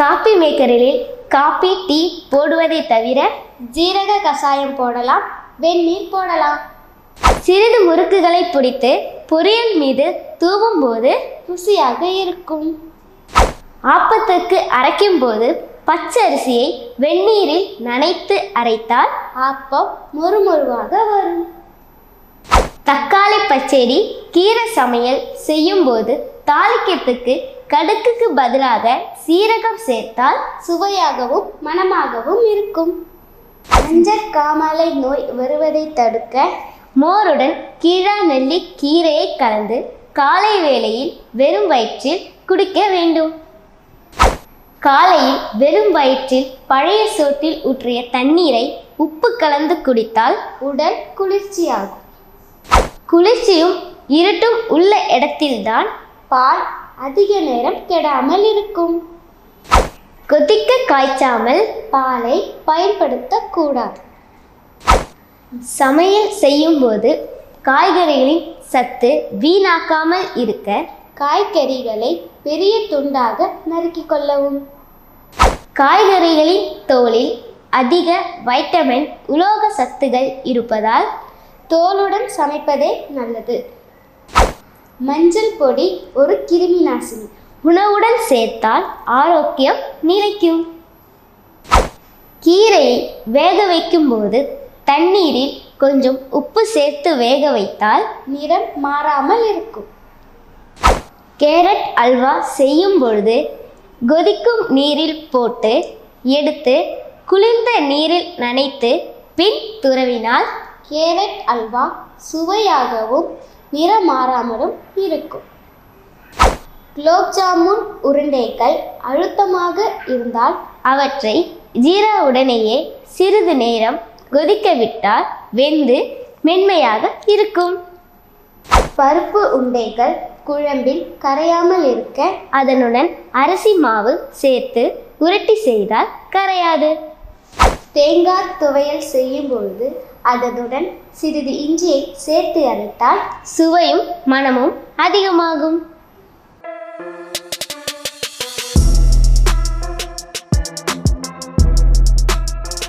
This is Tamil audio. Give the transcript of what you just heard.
காப்பி மேக்கரில் காப்பி டீ போடுவதை தவிர ஜீரக கஷாயம் போடலாம் வெந்நீர் போடலாம். சிறிது முறுக்குகளை பிடித்து பொரியல் மீது தூவும் போது ருசியாக இருக்கும். ஆப்பத்துக்கு அரைக்கும் போது பச்சரிசியை வெந்நீரில் நனைத்து அரைத்தால் ஆப்பம் மொறுமொருவாக வரும். தக்காளி பச்சடி கீரை சமையல் செய்யும்போது தாளிக்கத்துக்கு கடுக்குக்கு பதிலாக சீரகம் சேர்த்தால் சுவையாகவும் மணமாகவும் இருக்கும். மஞ்சக்காமலை நோய் வருவதை தடுக்க மோருடன் கீழா நெல்லி கீரையை கலந்து காலை வேளையில் வெறும் வயிற்றில் குடிக்க வேண்டும். காலையில் வெறும் வயிற்றில் பழைய சோற்றில் ஊற்றிய தண்ணீரை உப்பு கலந்து குடித்தால் உடல் குளிர்ச்சியாகும். குளிர்ச்சியும் இருட்டும் உள்ள இடத்தில்தான் பால் அதிக நேரம் கெடாமல் இருக்கும். கொதிக்க காய்ச்சாமல் பாலை பயன்படுத்தக்கூடாது. சமையல் செய்யும்போது காய்கறிகளின் சத்து வீணாக்காமல் இருக்க காய்கறிகளை பெரிய துண்டாக நறுக்கிக் கொள்ளவும். காய்கறிகளின் தோலில் அதிக வைட்டமின் உலோக சத்துகள் இருப்பதால் தோலுடன் சமைப்பதே நல்லது. மஞ்சள் பொடி ஒரு கிருமி நாசினி. உணவுடன் சேர்த்தால் ஆரோக்கியம் நிலைக்கும் கீரையை வேக வைக்கும்போது தண்ணீரில் கொஞ்சம் உப்பு சேர்த்து வேக வைத்தால் நிறம் மாறாமல் இருக்கும். கேரட் அல்வா செய்யும் பொழுது கொதிக்கும் நீரில் போட்டு எடுத்து குளிர்ந்த நீரில் நனைத்து பின் துறவினால் கேரட் அல்வா சுவையாகவும் நிறம் மாறாமலும் இருக்கும். குலோப் ஜாமுன் உருண்டைகள் அழுத்தமாக இருந்தால் அவற்றை ஜீராவுடனேயே சிறிது நேரம் கொதிக்க விட்டால் வெந்து மென்மையாக இருக்கும். பருப்பு உருண்டைகள் குழம்பில் கரையாமல் இருக்க அதனுடன் அரிசி மாவு சேர்த்து உருட்டி செய்தால் கரையாது. தேங்காய் துவையல் செய்யும் பொழுது அதனுடன் சிறிது இஞ்சியை சேர்த்து அரைத்தால் சுவையும் மனமும் அதிகமாகும்.